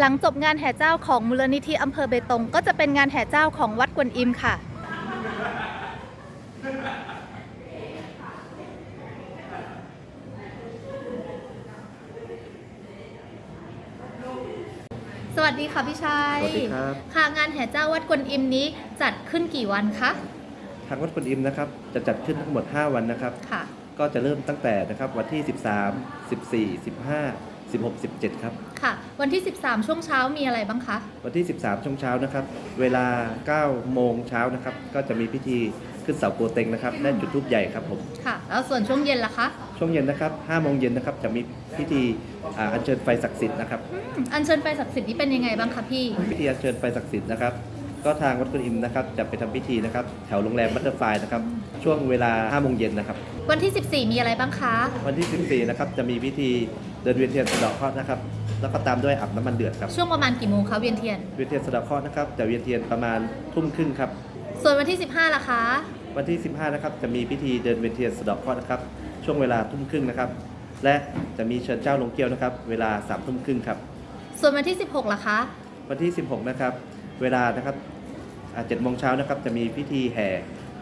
หลังจบงานแห่เจ้าของมูลนิธิอำเภอเบตง ก็จะเป็นงานแห่เจ้าของวัดกวนอิมค่ะ สวัสดีค่ะพี่ชัยสวัสดีครับ ค่ะงานแห่เจ้าวัดกวนอิมนี้จัดขึ้นกี่วันคะ ทางวัดกุนอิมนะครับจะจัดขึ้นทั้งหมด 5 วันนะครับ ค่ะ ก็จะเริ่มตั้งแต่นะครับวันที่ 13 14 15 16 17 ครับ ค่ะ วันที่ 13 ช่วงเช้ามีอะไรบ้างคะ วันที่ 13 ช่วงเช้านะครับ เวลา 9 โมงเช้านะครับ ก็จะมีพิธีขึ้นเสาโกเต็งนะครับและจุดทูปใหญ่ครับผม ค่ะ แล้วส่วนช่วงเย็นล่ะคะ ช่วงเย็นนะครับ5โมงเย็นนะครับ จะมีพิธีอ่าอัญเชิญไฟศักดิ์สิทธิ์นะครับ อืมอัญเชิญไฟศักดิ์สิทธิ์นี้เป็นยังไงบ้างคะพี่ พิธีอัญเชิญไฟศักดิ์สิทธิ์นะครับ ก็ทางวัดกุนอิมนะครับ จะไปทำพิธีนะครับ แถวโรงแรมบัตเตอร์ไฟนะครับ ช่วงเวลา5โมงเย็นนะครับ วันที่ 14 มีอะไรบ้างคะ วันที่ 14 นะครับ จะมีพิธีเดินเวียนเทียนสะเดาะเคราะห์นะครับ แล้วก็ตามด้วยอาบน้ำมันเดือดครับ ช่วงประมาณกี่โมงคะเวียนเทียน เวียนเทียนสะเดาะเคราะห์นะครับจะเวียนเทียนประมาณทุ่มครึ่งครับ ส่วนวันที่ 15ล่ะคะ วันที่ 15 นะครับ จะมีพิธีเดินเวียนเทียนสะเดาะเคราะห์นะครับ ช่วงเวลาทุ่มครึ่งนะครับ และจะมีเชิญเจ้าลงเกี้ยวนะครับ เวลา3ทุ่มครึ่งครับ ส่วนวันที่ 16ล่ะคะ วันที่ 16 นะครับ เวลานะครับ7โมงเช้านะครับ จะมีพิธีแห่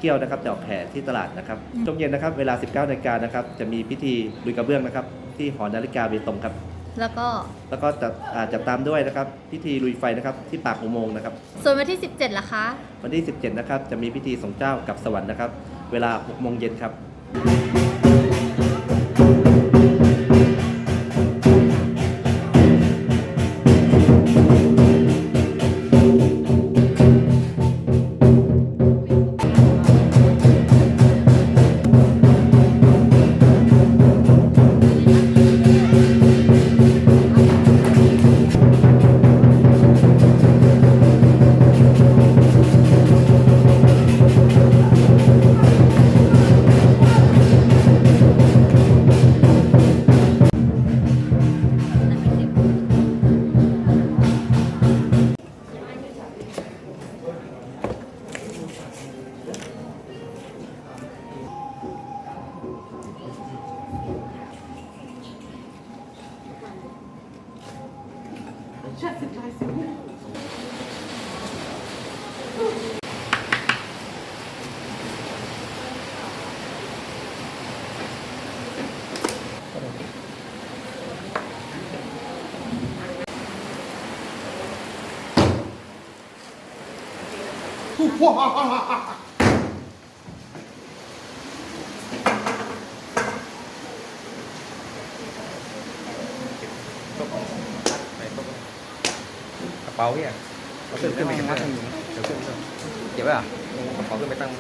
เกี้ยวนะครับดอกแห่ที่ตลาดนะครับอืมช่วงเย็นนะครับเวลา 19นาฬิกานะครับจะมีพิธีลุยกระเบื้องนะครับ ที่หอนาฬิกาเบตงครับ แล้วก็แล้วก็จะอาจจะตามด้วยนะครับพิธีลุยไฟนะครับที่ปากอุโมงค์นะครับ ส่วนวันที่ 17ล่ะคะ วันที่ 17 นะครับจะมีพิธีส่งเจ้ากลับสวรรค์นะครับ เวลา6โมงเย็นครับ ก ระเป๋าเนี่ยเอาขึ้นขึ้นไปข้างล่างเดี๋ยวขึ้นเก็บไว้เหรอะกระเป๋าขึ้นไปตั้ง